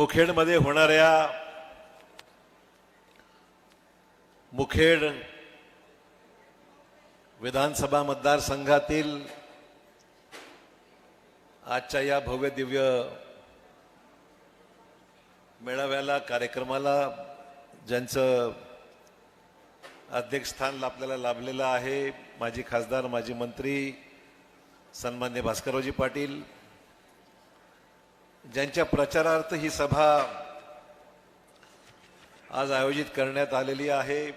मुखेडमध्ये होणाऱ्या मुखेड विधानसभा मतदारसंघातील आजच्या या भव्य दिव्य मेळाव्याला कार्यक्रमाला ज्यांचं अध्यक्षस्थान आपल्याला लाभलेलं आहे माजी खासदार माजी मंत्री सन्मान्य भास्कररावजी पाटील ज्यांच्या प्रचारार्थ ही सभा आज आयोजित करण्यात आलेली आहे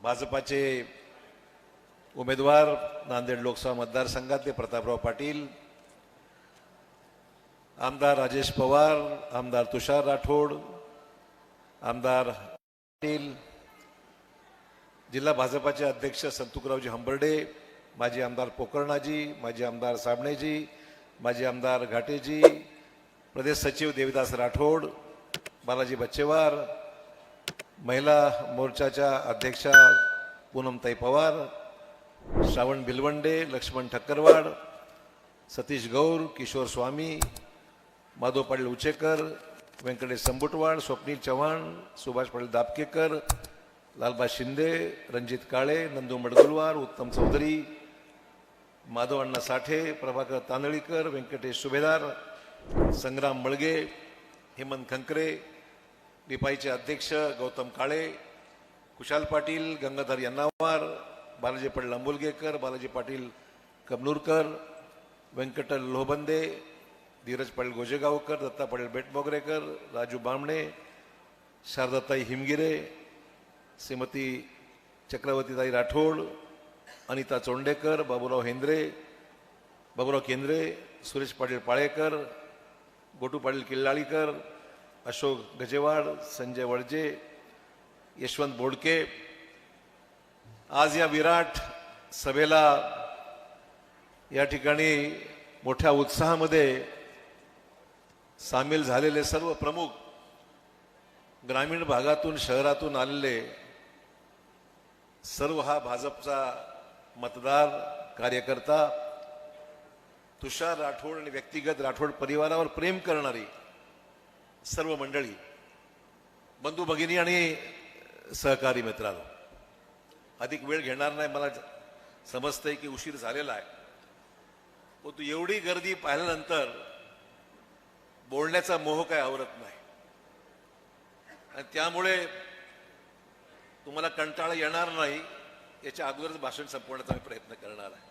भाजपाचे उमेदवार नांदेड लोकसभा मतदारसंघातले प्रतापराव पाटील आमदार राजेश पवार आमदार तुषार राठोड आमदार पाटील जिल्हा भाजपाचे अध्यक्ष संतुकरावजी हंबर्डे माजी आमदार पोकर्णाजी माजी आमदार साबणेजी माजी आमदार घाटेजी प्रदेश सचिव देविदास राठोड बालाजी बच्चेवार महिला मोर्चाच्या अध्यक्षा पूनमताई पवार श्रावण भिलवंडे लक्ष्मण ठक्करवाड सतीश गौर किशोर स्वामी माधव पाटील उचेकर व्यंकटेश संबुटवाड स्वप्नील चव्हाण सुभाष पाटील दापकेकर लालबा शिंदे रणजित काळे नंदू मडगुलवार उत्तम चौधरी माधव अण्णा साठे प्रभाकर तांदळीकर व्यंकटेश सुभेदार संग्राम मळगे हेमंत खंकरे रिपाईचे अध्यक्ष गौतम काळे कुशाल पाटील गंगाधर यन्नावार बालाजी पाटील अंबुलगेकर बालाजी पाटील कबनूरकर व्यंकट लोहबंदे धीरज पाटील गोजेगावकर दत्ता पाटील बेटमोगरेकर राजू बामणे शारदाताई हिमगिरे श्रीमती चक्रवर्तीताई राठोड अनिता चोंडेकर बाबूराव हेंद्रे बाबूराव केंद्रे सुरेश पाटील पाळेकर गोटू पाटील किल्लाळीकर अशोक गजेवाड संजय वडजे यशवंत बोडके. आज या विराट सभेला या ठिकाणी मोठ्या उत्साहामध्ये सामील झालेले सर्व प्रमुख ग्रामीण भागातून शहरातून आलेले सर्व हा भाजपचा मतदार कार्यकर्ता तुषार राठोड आणि व्यक्तिगत राठोड परिवारावर प्रेम करणारी सर्व मंडळी बंधू भगिनी आणि सहकारी मित्रांनो अधिक वेळ घेणार नाही मला समजतंय की उशीर झालेला आहे. तू एवढी गर्दी पाहिल्यानंतर बोलण्याचा मोह काय आवरत नाही. आणि त्यामुळे तुम्हाला कंटाळा येणार नाही. याच्या अगोदरच भाषण संपवण्याचा मी प्रयत्न करणार आहे.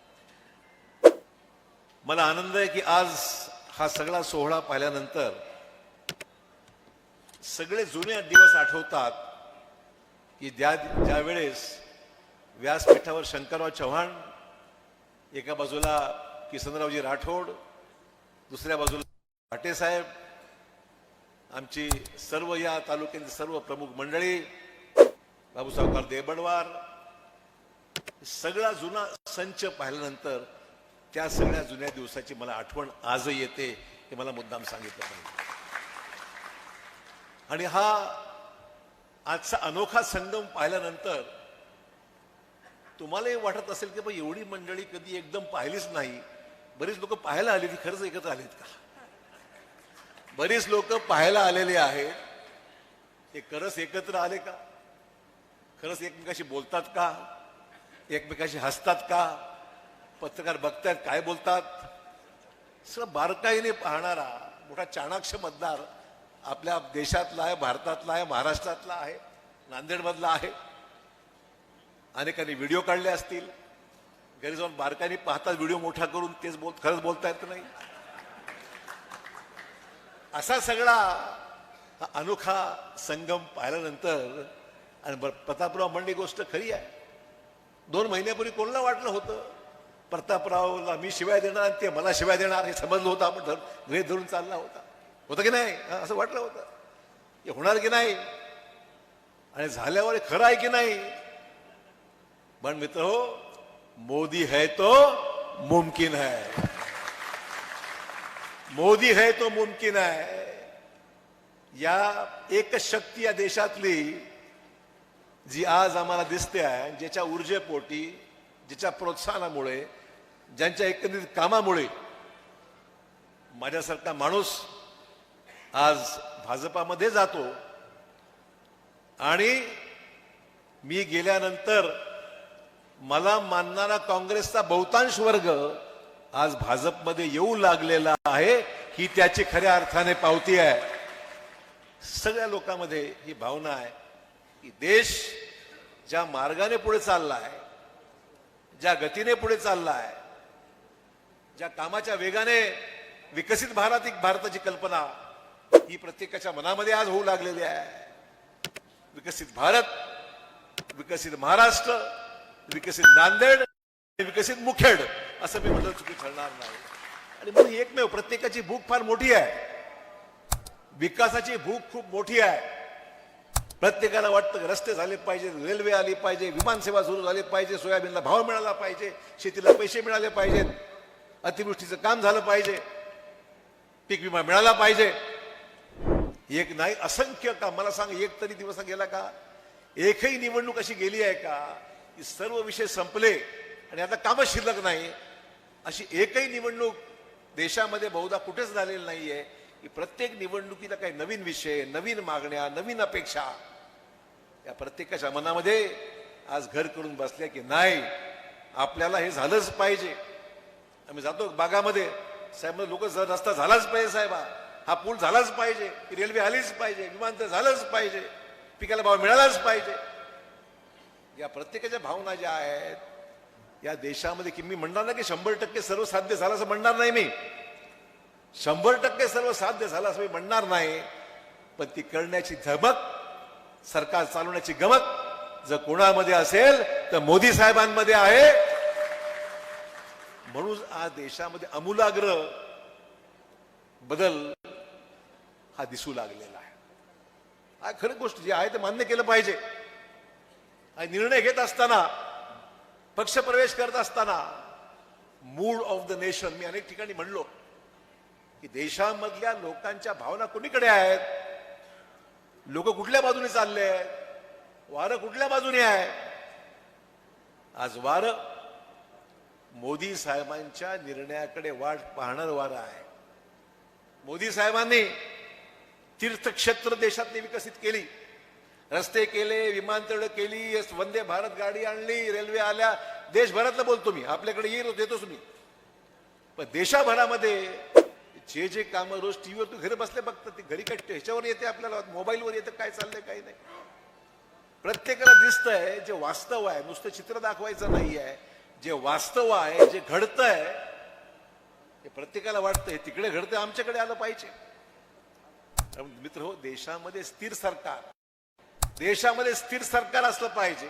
मला आनंद आहे की आज हा सगळा सोहळा पाहिल्यानंतर सगळे जुने दिवस आठवतात की ज्या ज्यावेळेस व्यासपीठावर शंकरराव चव्हाण एका बाजूला किसनरावजी राठोड दुसऱ्या बाजूला भाटेसाहेब आमची सर्व या तालुक्यातील सर्व प्रमुख मंडळी बाबूसावकार देबडवार सगळा जुना संच पाहिल्यानंतर त्या सगळ्या जुन्या दिवसाची मला आठवण आजही येते हे मला मुद्दाम सांगितलं पाहिजे. आणि हा आजचा अनोखा संगम पाहिल्यानंतर तुम्हालाही वाटत असेल की बा एवढी मंडळी कधी एकदम पाहिलीच नाही. बरीच लोक पाहायला आली ती खरंच एकत्र आलेत का? बरीच लोक पाहायला आलेले आहेत. ते खरंच एकत्र आले का? खरंच एकमेकाशी बोलतात का? एकमेकाशी हसतात का? पत्रकार बघतायत काय बोलतात? सगळं बारकाईने पाहणारा मोठा चाणाक्ष मतदार आपल्या देशातला आहे भारतातला आहे महाराष्ट्रातला आहे नांदेडमधला आहे. अनेकांनी व्हिडिओ काढले असतील. घरी जाऊन बारकाईने पाहतात व्हिडिओ मोठा करून तेच बोल खरंच बोलता येत नाही? असा सगळा हा अनोखा संगम पाहिल्यानंतर आणि प्रतापराव म्हणली गोष्ट खरी आहे. दोन महिन्यापूर्वी कोणाला वाटलं होतं? प्रतापरावला मी शिवाय देणार आणि ते मला शिवाय देणार हे समजलं होतं आपण धर गृहित धरून चालला होता. होतं की नाही? असं वाटलं होतं. हे होणार की नाही? आणि झाल्यावर खरं आहे की नाही? पण मित्र हो मोदी है तो मुमकिन है. मोदी है तो मुमकिन है. या एक शक्ती या देशातली जी आज आम्हाला दिसते आहे ज्याच्या ऊर्जेपोटी ज्याच्या प्रोत्साहनामुळे ज्यांच्या एकंदरीत कामामुळे माझ्यासारखा माणूस आज भाजपामध्ये जातो. आणि मी गेल्यानंतर मला मानणारा काँग्रेसचा बहुतांश वर्ग आज भाजपमध्ये येऊ लागलेला आहे ही त्याची खऱ्या अर्थाने पावती आहे. सगळ्या लोकांमध्ये ही भावना आहे. की देश ज्या मार्गाने पुढे चालला आहे ज्या गतीने पुढे चालला आहे ज्या कामाच्या वेगाने विकसित भारत एक भारताची कल्पना ही प्रत्येकाच्या मनामध्ये आज होऊ लागलेली आहे. विकसित भारत विकसित महाराष्ट्र विकसित नांदेड विकसित मुखेड असं मी म्हणलं चुकी ठरणार नाही. आणि म्हणून एकमेव प्रत्येकाची भूक फार मोठी आहे. विकासाची भूक खूप मोठी आहे. प्रत्येकाला वाटतं रस्ते झाले पाहिजे रेल्वे आली पाहिजे विमानसेवा सुरू झाली पाहिजे सोयाबीनला भाव मिळाला पाहिजे शेतीला पैसे मिळाले पाहिजेत अतिवृष्टीचं काम झालं पाहिजे पीक विमा मिळाला पाहिजे. एक नाही असंख्य का मला सांग एक तरी दिवस गेला का? एकही निवडणूक अशी गेली आहे का? की सर्व विषय संपले आणि आता कामच शिल्लक नाही. अशी एकही निवडणूक देशामध्ये बहुधा कुठेच झालेली नाही आहे की प्रत्येक निवडणुकीला काही नवीन विषय नवीन मागण्या नवीन अपेक्षा या प्रत्येकाच्या मनामध्ये आज घर करून बसल्या की नाही आपल्याला हे झालंच पाहिजे. आम्ही जातो बागामध्ये. साहेब लोक रस्ता झालाच पाहिजे साहेबा. हा पूल झालाच पाहिजे. रेल्वे आलीच पाहिजे. विमानतळ झालंच पाहिजे. पिकाला भाव मिळालाच पाहिजे. या प्रत्येकाच्या भावना ज्या आहेत या देशामध्ये की मी म्हणणार ना की शंभर टक्के सर्व साध्य झालं असं म्हणणार नाही मी. शंभर टक्के सर्व साध्य झालं असं मी म्हणणार नाही पण ती करण्याची धमक सरकार चालवण्याची गमत जर कोणामध्ये असेल तर मोदी साहेबांमध्ये आहे. म्हणून आज देशामध्ये अमूलाग्र बदल हा दिसू लागलेला आहे. हा खरं गोष्ट जी आहे ते मान्य केलं पाहिजे. आणि निर्णय घेत असताना पक्षप्रवेश करत असताना मूड ऑफ द नेशन मी अनेक ठिकाणी म्हणलो की देशामधल्या लोकांच्या भावना कुणीकडे आहेत? लोक कुठल्या बाजूने चालले आहेत? वारं कुठल्या बाजूने आहे आज वारं मोदी साहेबांच्या निर्णयाकडे वाट पाहणार वारं आहे. मोदी साहेबांनी तीर्थक्षेत्र देशातली विकसित केली. रस्ते केले विमानतळ केली वंदे भारत गाडी आणली रेल्वे आल्या. देशभरातलं बोलतो मी. आपल्याकडे येईल देतोच मी. पण देशाभरामध्ये जे जे कामं रोज टीव्हीवर तू घरी बसले बघतात ते घरी काय ह्याच्यावर येते आपल्याला मोबाईलवर येतं काय चाललंय काही नाही. प्रत्येकाला दिसतंय जे वास्तव आहे नुसतं चित्र दाखवायचं नाही आहे जे वास्तव आहे जे घडतंय हे प्रत्येकाला वाटतंय तिकडे घडतंय आमच्याकडे आलं पाहिजे. मित्र हो देशामध्ये स्थिर सरकार. देशामध्ये स्थिर सरकार असलं पाहिजे.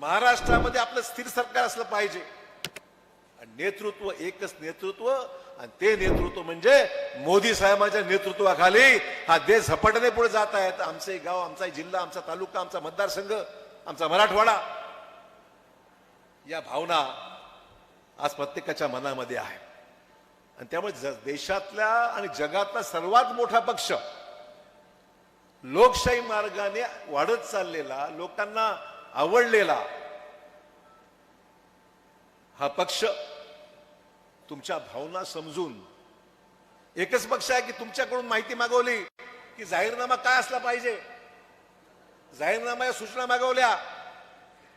महाराष्ट्रामध्ये आपलं स्थिर सरकार असलं पाहिजे. नेतृत्व एकच नेतृत्व आणि ते नेतृत्व म्हणजे मोदी साहेबांच्या नेतृत्वाखाली हा देश झपाट्याने पुढे जात आहेत आमचे गाव आमचा जिल्हा आमचा तालुका आमचा मतदारसंघ आमचा मराठवाडा या भावना आज प्रत्येकाच्या मनामध्ये आहे. आणि त्यामुळे ज- देशातल्या आणि जगातला सर्वात मोठा पक्ष लोकशाही मार्गाने वाढत चाललेला लोकांना आवडलेला हा पक्ष तुमच्या भावना समजून. एकच पक्ष आहे की तुमच्याकडून माहिती मागवली की जाहीरनामा काय असला पाहिजे. जाहीरनामा या सूचना मागवल्या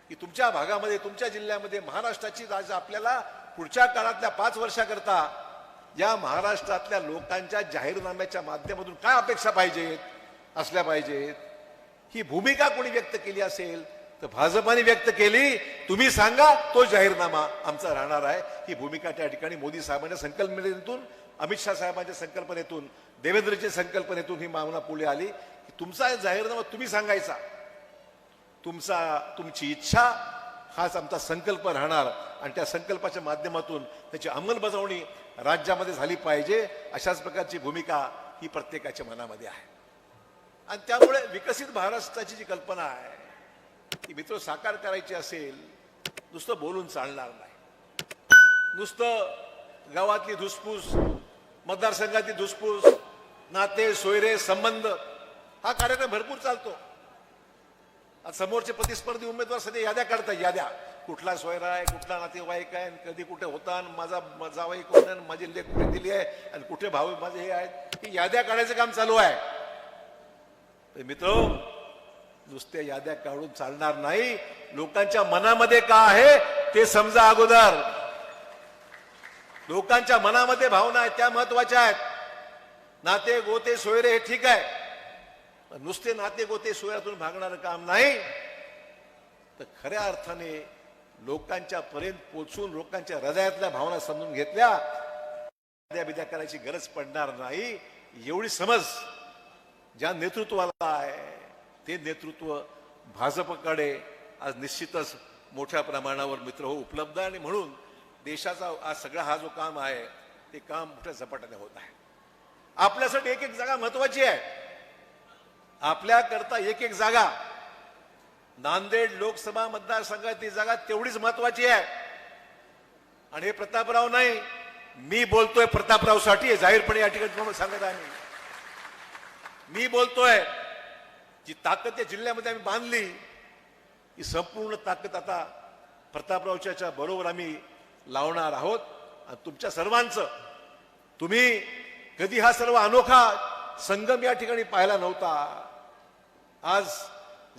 की तुमच्या भागामध्ये तुमच्या जिल्ह्यामध्ये महाराष्ट्राची राज आपल्याला पुढच्या काळातल्या पाच वर्षाकरता या महाराष्ट्रातल्या लोकांच्या जाहीरनाम्याच्या माध्यमातून काय अपेक्षा पाहिजेत असल्या पाहिजेत? ही भूमिका कोणी व्यक्त केली असेल? तर भाजपाने व्यक्त केली. तुम्ही सांगा तो जाहीरनामा आमचा राहणार आहे. ही भूमिका त्या ठिकाणी मोदी साहेबांच्या संकल्पनेतून अमित शाह साहेबांच्या संकल्पनेतून देवेंद्रच्या संकल्पनेतून ही भावना पुढे आली. की तुमचा जाहीरनामा तुम्ही सांगायचा. तुमचा तुमची इच्छा हाच आमचा संकल्प राहणार. आणि त्या संकल्पाच्या माध्यमातून त्याची अंमलबजावणी राज्यामध्ये झाली पाहिजे. अशाच प्रकारची भूमिका ही प्रत्येकाच्या मनामध्ये आहे. आणि त्यामुळे विकसित महाराष्ट्राची जी कल्पना आहे ती मित्र साकार करायची असेल नुसतं बोलून चालणार नाही. नुसतं गावातली धुसफूस मतदारसंघातली धुसफूस नाते सोयरे संबंध हा कार्यक्रम भरपूर चालतो. आज समोरचे प्रतिस्पर्धी उमेदवार सध्या याद्या काढतात याद्या. कुठला सोयरा आहे कुठला नातेवाईक आहे आणि कधी कुठे होता माझा जावाई कोण आहे आणि माझी लेख कुठे दिली आहे आणि कुठे भाऊ माझे हे आहेत ही याद्या काढायचं काम चालू आहे. मित्र नुसत्या याद्या काढून चालणार नाही. लोकांच्या मनामध्ये का आहे ते समजा अगोदर. लोकांच्या मनामध्ये भावना आहेत त्या महत्त्वाच्या आहेत. नाते गोते सोयरे हे ठीक आहे. नुसते नाते गोते सोयऱ्यातून भागणारं काम नाही. तर खऱ्या अर्थाने लोकांच्या पर्यंत पोचून लोकांच्या हृदयातल्या भावना समजून घेतल्या बिद्या करायची गरज पडणार नाही. एवढी समज ज्या नेतृत्वाला आहे ते नेतृत्व भाजपकडे आज निश्चितच मोठ्या प्रमाणावर मित्र हो उपलब्ध आहे. आणि म्हणून देशाचा आज सगळा हा जो काम आहे ते काम मोठ्या झपाट्याने होत आहे. आपल्यासाठी एक एक जागा महत्वाची आहे. आपल्याकरता एक एक जागा नांदेड लोकसभा मतदारसंघातली जागा तेवढीच महत्वाची आहे. आणि हे प्रतापराव नाही मी बोलतोय प्रतापरावसाठी जाहीरपणे या ठिकाणी तुम्हाला सांगत आहे. मी बोलतोय जी ताकद या जिल्ह्यामध्ये आम्ही बांधली ही संपूर्ण ताकद आता प्रतापरावच्या बरोबर आम्ही लावणार आहोत. आणि तुमच्या सर्वांचं तुम्ही कधी हा सर्व अनोखा संगम या ठिकाणी पाहिला नव्हता. आज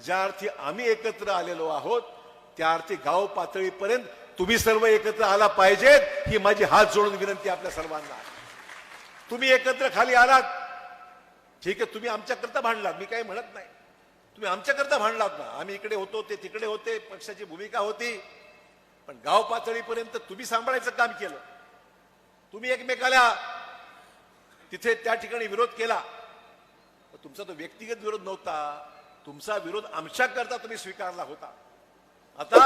ज्या अर्थी आम्ही एकत्र आलेलो आहोत त्या अर्थी गाव पातळीपर्यंत तुम्ही सर्व एकत्र आला पाहिजेत ही माझी हात जोडून विनंती आपल्या सर्वांना. तुम्ही एकत्र खाली आलात ठीक आहे तुम्ही आमच्याकरता भांडलात मी काही म्हणत नाही. तुम्ही आमच्याकरता भांडलात ना आम्ही इकडे होतो ते तिकडे होते पक्षाची भूमिका होती. पण गाव पातळीपर्यंत तुम्ही सांभाळायचं काम केलं. तुम्ही एकमेकाला तिथे त्या ठिकाणी विरोध केला. तुमचा तो व्यक्तिगत विरोध नव्हता. तुमचा विरोध आमच्याकरता तुम्ही स्वीकारला होता. आता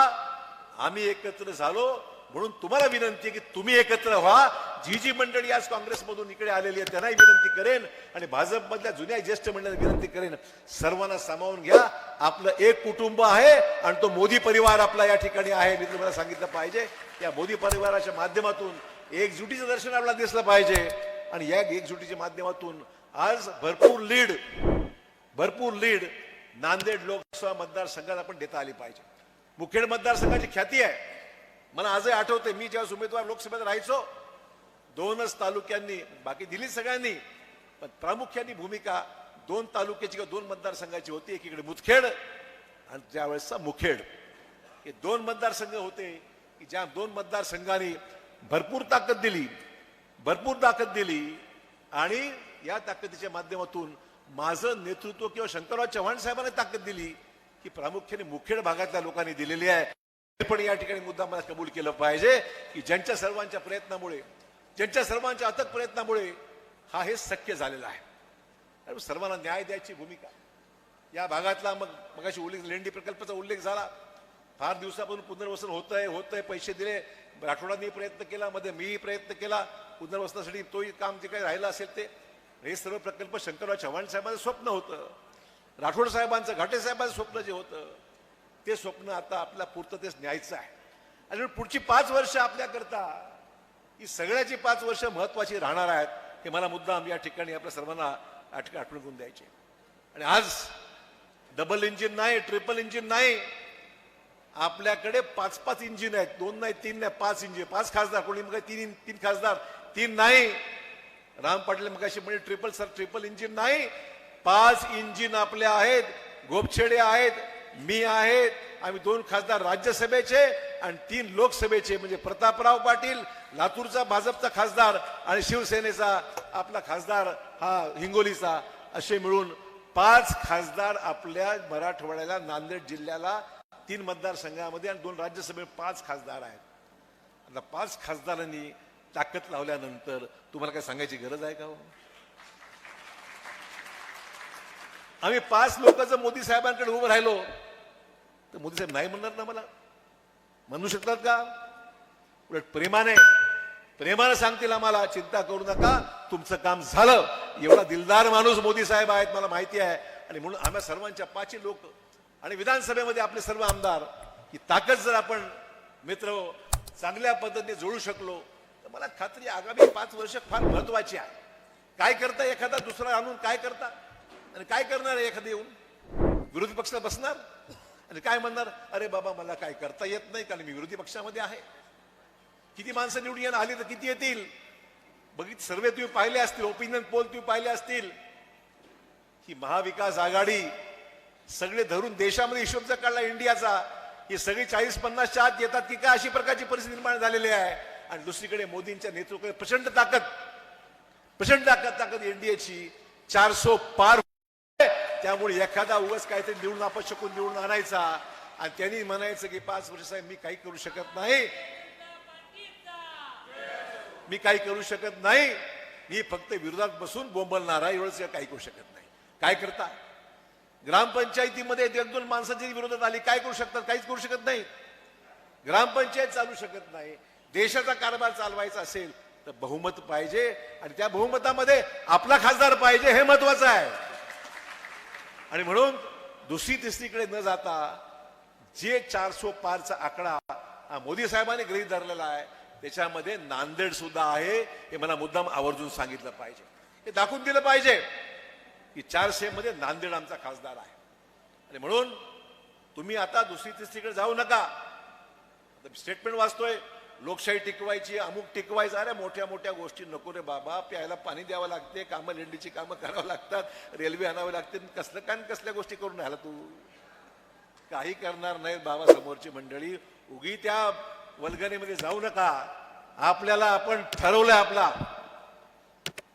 आम्ही एकत्र झालो म्हणून तुम्हाला विनंती आहे की तुम्ही एकत्र व्हा. जी जी मंडळी आज काँग्रेसमधून इकडे आलेली आहे त्यांनाही विनंती करेन आणि भाजपमधल्या जुन्या ज्येष्ठ मंडळाला विनंती करेन. सर्वांना सामावून घ्या. आपलं एक कुटुंब आहे आणि तो मोदी परिवार आपला या ठिकाणी आहे. मी तुम्हाला सांगितलं पाहिजे या मोदी परिवाराच्या माध्यमातून एकजुटीचं दर्शन आपल्याला दिसलं पाहिजे. आणि या एकजुटीच्या माध्यमातून आज भरपूर लीड भरपूर लीड नांदेड लोकसभा मतदारसंघात आपण देता आली पाहिजे. मुखेड मतदारसंघाची ख्याती आहे. मला आजही आठवते मी ज्यावेळेस उमेदवार लोकसभेत राहायचो दोनच तालुक्यांनी बाकी दिली सगळ्यांनी पण प्रामुख्याने भूमिका दोन तालुक्याची किंवा दोन मतदारसंघाची होती एकीकडे मुदखेड आणि ज्यावेळेसचा मुखेड. हे दोन मतदारसंघ होते की ज्या दोन मतदारसंघांनी भरपूर ताकद दिली भरपूर ताकद दिली आणि या ताकदीच्या माध्यमातून माझं नेतृत्व किंवा शंकरराव चव्हाण साहेबांनी ताकद दिली की प्रामुख्याने मुखेड भागातल्या लोकांनी दिलेली आहे. पण या ठिकाणी मुद्दा मला कबूल केलं पाहिजे की ज्यांच्या सर्वांच्या प्रयत्नामुळे ज्यांच्या सर्वांच्या अथक प्रयत्नामुळे हा हे शक्य झालेला आहे. सर्वांना न्याय द्यायची भूमिका. या भागातला मग मगाशी उल्लेख लेंडी प्रकल्पाचा उल्लेख झाला. फार दिवसापासून पुनर्वसन होत आहे होत आहे पैसे दिले. राठोडांनी प्रयत्न केला मध्ये मीही प्रयत्न केला. पुनर्वसनासाठी तोही काम जे काही राहिलं असेल ते. हे सर्व प्रकल्प शंकरराव चव्हाण साहेबांचं स्वप्न होतं. राठोड साहेबांचं घाटे साहेबांचं स्वप्न जे होतं. ते स्वप्न आता आपल्या पूर्ततेस न्यायचं आहे. आणि पुढची पाच वर्ष आपल्याकरता ही सगळ्याची पाच वर्ष महत्वाची राहणार आहेत हे मला मुद्दाम या ठिकाणी आपल्या सर्वांना या आठवण करून द्यायचे आणि आज डबल इंजिन नाही ट्रिपल इंजिन नाही आपल्याकडे पाच पाच इंजिन आहेत. दोन नाही तीन नाही पाच इंजिन पाच खासदार कोणी मग तीन तीन खासदार तीन नाही. राम पाटील मग म्हणजे ट्रिपल सर ट्रिपल इंजिन नाही. पाच इंजिन आपले आहेत गोपछेडे आहेत. मी आहेत आम्ही दोन खासदार राज्यसभेचे आणि तीन लोकसभेचे म्हणजे प्रतापराव पाटील लातूरचा भाजपचा खासदार आणि शिवसेनेचा आपला खासदार हा हिंगोलीचा असे मिळून पाच खासदार आपल्या मराठवाड्याला नांदेड जिल्ह्याला तीन मतदारसंघामध्ये आणि दोन राज्यसभेत पाच खासदार आहेत. आता पाच खासदारांनी ताकद लावल्यानंतर तुम्हाला काय सांगायची गरज आहे का हो? आम्ही पाच लोक जर मोदी साहेबांकडे उभं राहिलो तर मोदी साहेब नाही म्हणणार ना मला. म्हणू शकतात का? उलट प्रेमाने प्रेमाने सांगतील आम्हाला चिंता करू नका तुमचं काम झालं. एवढा दिलदार माणूस मोदी साहेब आहेत मला माहिती आहे. आणि म्हणून आम्हा सर्वांच्या पाचही लोक आणि विधानसभेमध्ये आपले सर्व आमदार ही ताकद जर आपण मित्र चांगल्या पद्धतीने जोडू शकलो तर मला खात्री आगामी पाच वर्ष फार महत्वाची आहे. काय करता एखादा दुसरा आणून काय करता? आणि काय करणार एखादी एखादं येऊन? विरोधी पक्षाला बसणार? आणि काय म्हणणार? अरे बाबा मला काय करता येत नाही कारण मी विरोधी पक्षामध्ये आहे. किती माणसं निवडून येणं आली तर किती येतील? बघित सर्वे तुम्ही पाहिले असतील ओपिनियन पोल तुम्ही पाहिले असतील. ही महाविकास आघाडी सगळे धरून देशामध्ये हिशोब जर काढला इंडियाचा ही सगळी चाळीस पन्नासच्या आत येतात की काय अशी प्रकारची परिस्थिती निर्माण झालेली आहे. आणि दुसरीकडे मोदींच्या नेतृत्वाकडे प्रचंड ताकद प्रचंड ताकद ताकद एनडीएची चारसो पार त्यामुळे एखादा उगाच काहीतरी निवडून शकून निवडून आणायचा. आणि त्यांनी म्हणायचं की पाच वर्ष साहेब मी काही करू शकत नाही. मी काही करू शकत नाही. मी फक्त विरोधात बसून बोंबलणारा एवढंच काही करू शकत नाही. काय करता? ग्रामपंचायतीमध्ये एक दोन माणसांची विरोधात आली काय करू शकतात? काहीच करू शकत नाही. ग्रामपंचायत चालू शकत नाही. देशाचा कारभार चालवायचा असेल तर बहुमत पाहिजे. आणि त्या बहुमतामध्ये आपला खासदार पाहिजे हे महत्वाचं आहे. आणि म्हणून दुसरी तिसरीकडे न जाता जे चारसो पारचा आकडा हा मोदी साहेबांनी गृहीत धरलेला आहे त्याच्यामध्ये नांदेड सुद्धा आहे हे मला मुद्दाम आवर्जून सांगितलं पाहिजे. हे दाखवून दिलं पाहिजे की चारशे मध्ये नांदेड आमचा खासदार आहे. आणि म्हणून तुम्ही आता दुसरी तिसरीकडे जाऊ नका. स्टेटमेंट वाचतोय. लोकशाही टिकवायची अमुक टिकवायचं अरे मोठ्या मोठ्या गोष्टी नको रे बाबा प्यायला पाणी द्यावं लागते कामं लेंडीची कामं करावं लागतात रेल्वे आणावे लागते कसलं काय कसल्या गोष्टी करून राहिला तू? काही करणार नाहीत बाबा समोरची मंडळी. उगी त्या वल्गणीमध्ये जाऊ नका. आपल्याला आपण ठरवलंय आपला.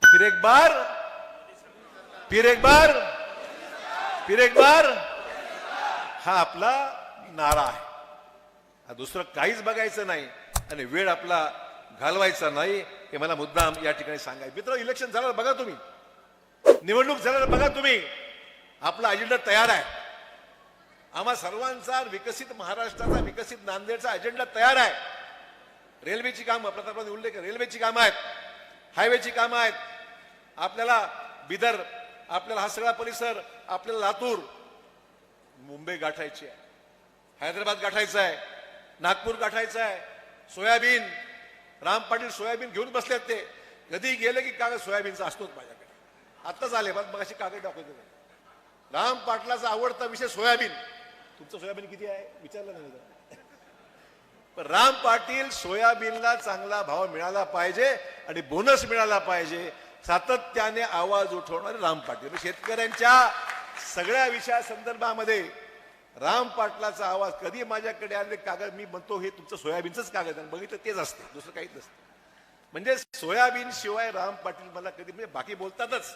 फिर एक बार. फिर एक बार. फिर एक बार. हा आपला नारा आहे. हा दुसरं काहीच बघायचं नाही. आणि वेळ आपला घालवायचा नाही हे मला मुद्दाम या ठिकाणी सांगाय मित्र इलेक्शन झालं बघा तुम्ही. निवडणूक झाल्यावर बघा तुम्ही. आपला अजेंडा तयार आहे. आम्हा सर्वांचा विकसित महाराष्ट्राचा विकसित नांदेडचा अजेंडा तयार आहे. रेल्वेची कामं प्रतापराव उल्लेख रेल्वेची कामं आहेत. हायवेची कामं आहेत. आपल्याला बिदर आपल्याला हा सगळा परिसर आपल्याला लातूर मुंबई गाठायची आहे. हैदराबाद गाठायचं आहे. नागपूर गाठायचं आहे. सोयाबीन राम पाटील सोयाबीन घेऊन बसलेत ते. कधी गेले की कागद सोयाबीनचा असतोच माझ्याकडे. आत्ताच आले बघ मग अशी कागद दाखवते राम पाटलाचा आवडता विषय सोयाबीन. तुमचं सोयाबीन किती आहे? विचारलं नाही पण राम पाटील सोयाबीनला चांगला भाव मिळाला पाहिजे आणि बोनस मिळाला पाहिजे. सातत्याने आवाज उठवणारे राम पाटील. शेतकऱ्यांच्या सगळ्या विषया संदर्भामध्ये राम पाटलाचा आवाज कधी माझ्याकडे आले कागद मी म्हणतो हे तुमचं सोयाबीनचंच कागद आहे. बघितलं तेच असते. दुसरं काहीच नसतं. म्हणजे सोयाबीन शिवाय राम पाटील मला कधी म्हणजे बाकी बोलतातच.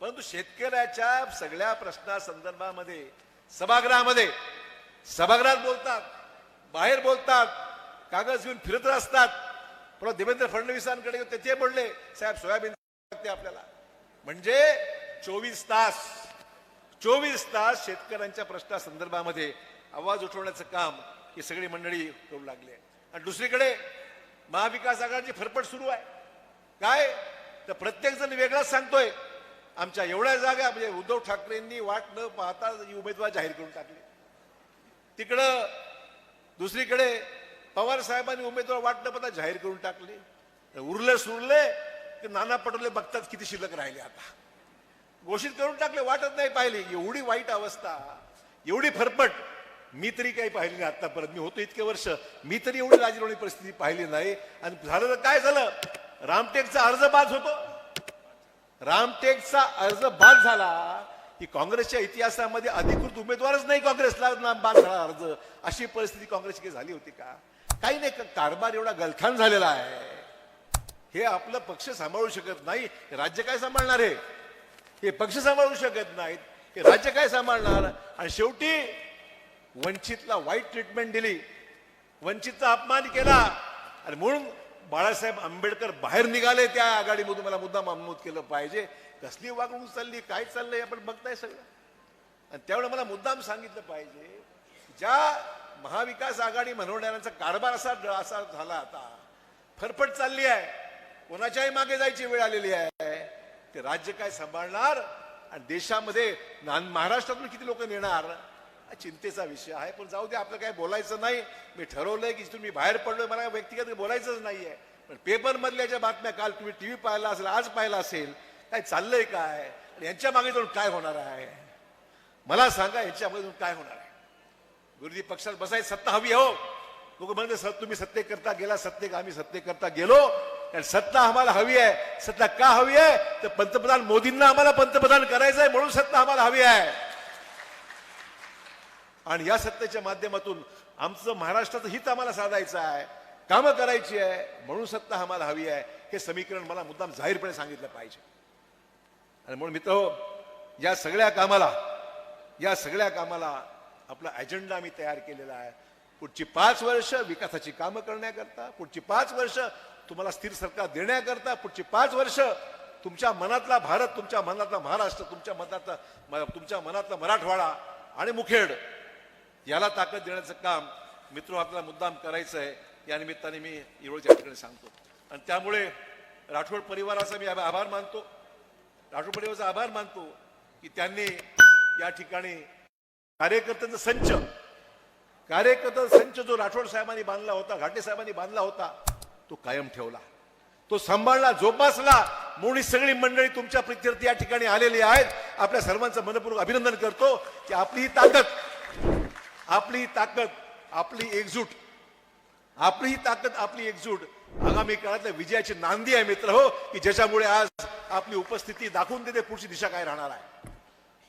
परंतु शेतकऱ्याच्या सगळ्या प्रश्नासंदर्भामध्ये सभागृहामध्ये सभागृहात बोलतात बाहेर बोलतात कागद घेऊन फिरत असतात. पण देवेंद्र फडणवीसांकडे गेले, ते बोलले साहेब सोयाबीन लागते आपल्याला. म्हणजे चोवीस तास चोवीस तास शेतकऱ्यांच्या प्रश्नासंदर्भामध्ये आवाज उठवण्याचं काम ही सगळी मंडळी करू लागली आहे. आणि दुसरीकडे महाविकास आघाडीची फरफट सुरू आहे. काय? तर प्रत्येक जण वेगळाच सांगतोय. आमच्या एवढ्या जागा म्हणजे उद्धव ठाकरेंनी वाट न पाहता उमेदवार जाहीर करून टाकले. तिकडं दुसरीकडे पवार साहेबांनी उमेदवार वाट न पाहता जाहीर करून टाकले. उरले सुरले की नाना पटोले बघतात किती शिल्लक राहिले आता. घोषित करून टाकले वाटत नाही पाहिले. एवढी वाईट अवस्था एवढी फरफट. मी तरी काही पाहिली नाही आतापर्यंत मी होतो इतके वर्ष. मी तरी एवढी लाजीरवणी परिस्थिती पाहिली नाही. आणि झालं तर काय झालं? रामटेकचा अर्ज बाद होतो. रामटेकचा अर्ज बाद झाला की काँग्रेसच्या इतिहासामध्ये अधिकृत उमेदवारच नाही काँग्रेसला बाद झाला अर्ज. अशी परिस्थिती काँग्रेसची झाली होती का? काही नाही का- कारभार एवढा गलथान झालेला आहे. हे आपलं पक्ष सांभाळू शकत नाही. राज्य काय सांभाळणार आहे? हे पक्ष सांभाळू शकत नाहीत. हे राज्य काय सांभाळणार? आणि शेवटी वंचितला वाईट ट्रीटमेंट दिली. वंचितचा अपमान केला. आणि म्हणून बाळासाहेब आंबेडकर बाहेर निघाले त्या आघाडीमधून. मला मुद्दाम नमूद केलं पाहिजे. कसली वागणूक चालली काय चाललंय आपण बघताय सगळं. आणि त्यावेळेला मला मुद्दाम सांगितलं पाहिजे ज्या महाविकास आघाडी म्हणवणाऱ्यांचा कारभार असा असा झाला आता फरफट चालली आहे. कोणाच्याही मागे जायची वेळ आलेली आहे. ते राज्य काय सांभाळणार? आणि देशामध्ये नान- महाराष्ट्रातून किती लोक नेणार? चिंतेचा विषय आहे. पण जाऊ दे आपलं काय बोलायचं नाही. मी ठरवलंय की तुम्ही बाहेर पडलोय मला व्यक्तिगत बोलायचंच नाहीये. पण पेपर मधल्या ज्या बातम्या काल तुम्ही टीव्ही पाहिला असेल आज पाहिला असेल काय चाललंय काय? आणि यांच्या मागे जाऊन काय होणार आहे? मला सांगा यांच्या मागे जाऊन काय होणार आहे? विरोधी पक्षात बसायची सत्ता हवी हो. लोक म्हणजे सर तुम्ही सत्ते करता गेला सत्ते आम्ही सत्ते करता गेलो. कारण सत्ता आम्हाला हवी आहे. सत्ता का हवी आहे? तर पंतप्रधान मोदींना आम्हाला पंतप्रधान करायचं आहे म्हणून सत्ता आम्हाला हवी आहे. आणि या सत्तेच्या माध्यमातून आमचं महाराष्ट्राचं हित आम्हाला साधायचं आहे. कामं करायची आहे म्हणून सत्ता आम्हाला हवी आहे. हे समीकरण मला मुद्दाम जाहीरपणे सांगितलं पाहिजे. आणि म्हणून मित्र हो, या सगळ्या कामाला या सगळ्या कामाला आपला अजेंडा आम्ही तयार केलेला आहे. पुढची पाच वर्ष विकासाची कामं करण्याकरता पुढची पाच वर्ष तुम्हाला स्थिर सरकार देण्याकरता पुढची पाच वर्ष तुमच्या मनातला भारत तुमच्या मनातला महाराष्ट्र तुमच्या मनातला तुमच्या मनातला मराठवाडा आणि मुखेड याला ताकद देण्याचं काम मित्र आपल्याला मुद्दाम करायचं आहे या निमित्ताने मी एवढं या ठिकाणी सांगतो. आणि त्यामुळे राठोड परिवाराचा मी आभार मानतो. राठोड परिवाराचा आभार मानतो की त्यांनी या ठिकाणी कार्यकर्त्यांचा संच कार्यकर्त्यांचा संच जो राठोड साहेबांनी बांधला होता घाटे साहेबांनी बांधला होता तो कायम ठेवला. तो सांभाळला जोपासला. म्हणून सगळी मंडळी तुमच्या प्रित्यर्थी या ठिकाणी आलेली आहेत. आपल्या सर्वांचं मनपूर्वक अभिनंदन करतो की आपली ही ताकद आपली ही ताकद आपली एकजूट आपली ही ताकद आपली एकजूट. आगामी काळातल्या विजयाची नांदी आहे मित्र हो की ज्याच्यामुळे आज आपली उपस्थिती दाखवून देते पुढची दिशा काय राहणार आहे?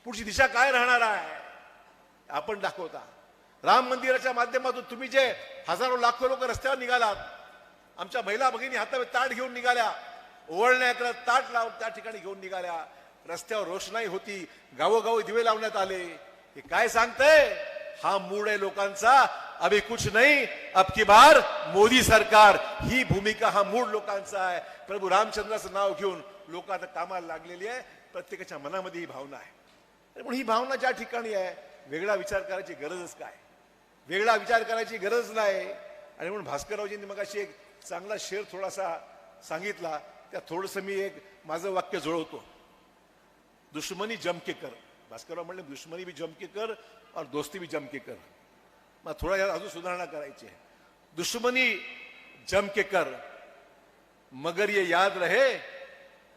पुढची दिशा काय राहणार आहे? आपण दाखवता. राम मंदिराच्या माध्यमातून तुम्ही जे हजारो लाखो लोक रस्त्यावर निघालात आमच्या महिला भगिनी हातावर ताट घेऊन निघाल्या. ओवळण्याकडे ताट लावून त्या ठिकाणी घेऊन निघाल्या. रस्त्यावर रोषणाई होती. गावोगावी दिवे लावण्यात आले. हे काय सांगतंय? हा मूड आहे लोकांचा. अभी कुछ नाही. अब की बार मोदी सरकार. ही भूमिका हा मूड लोकांचा आहे. प्रभू रामचंद्राचं नाव घेऊन लोक आता कामाला लागलेली आहे. प्रत्येकाच्या मनामध्ये ही भावना आहे. म्हणून ही भावना ज्या ठिकाणी आहे वेगळा विचार करायची गरजच काय? वेगळा विचार करायची गरज नाही. आणि म्हणून भास्कररावजींनी मग अशी एक चांगला शेर थोडासा सांगितला त्या थोडंसं मी एक माझं वाक्य जुळवतो. दुश्मनी जमके कर. भास्करराव म्हणले दुश्मनी बी जमके कर और दोस्ती बी जमके कर. मग थोडा यात अजून सुधारणा करायची आहे. दुश्मनी जमके कर. मगर ये याद रहे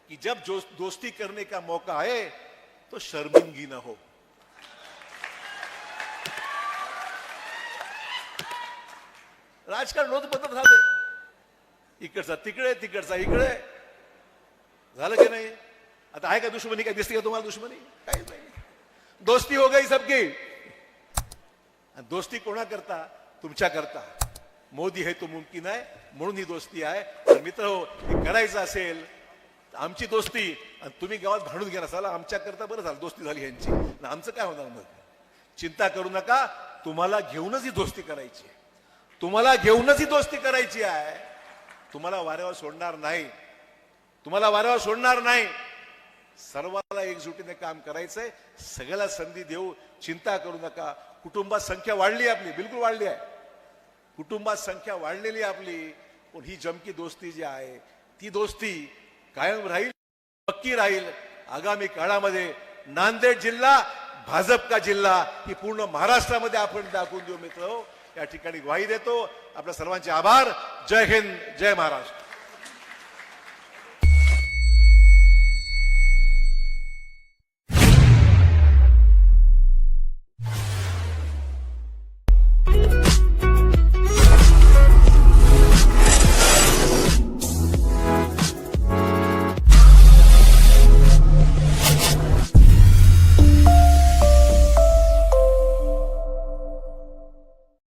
कि जब जो दोस्ती करने का मौका आए तो शर्मिंदगी न हो। राजकारण रोज बदलत राहते इकडचा तिकडे तिकडचा इकडे. झालं की नाही? आता आहे का दुश्मनी? काय दिसते का तुम्हाला दुश्मनी? काहीच नाही. दोस्ती हो गई सबकी. आणि दोस्ती कोणा करता तुमच्या करता मोदी हे तो मुमकिन आहे म्हणून ही दोस्ती आहे. तर मित्र हो हे करायचं असेल आमची दोस्ती आणि तुम्ही गावात भांडून घ्या चला आमच्या करता बरं झालं दोस्ती झाली यांची आमचं काय होणार मग? चिंता करू नका तुम्हाला घेऊनच ही दोस्ती करायची आहे. तुम्हाला घेऊनच ही दोस्ती करायची आहे. तुम्हाला वाऱ्यावर सोडणार नाही. तुम्हाला वाऱ्यावर सोडणार नाही. सर्वाला एकजुटीने काम करायचंय. सगळ्याला संधी देऊ. चिंता करू नका. कुटुंबात संख्या वाढली आपली. बिलकुल वाढली आहे. कुटुंबात संख्या वाढलेली आपली. पण ही जमकी दोस्ती जी आहे ती दोस्ती कायम राहील पक्की राहील. आगामी काळामध्ये नांदेड जिल्हा भाजप का जिल्हा ही पूर्ण महाराष्ट्रामध्ये आपण दाखवून देऊ मित्र हो. या ठिकाणी ग्वाही देतो. आपल्या सर्वांचे आभार. जय हिंद जय महाराष्ट्र.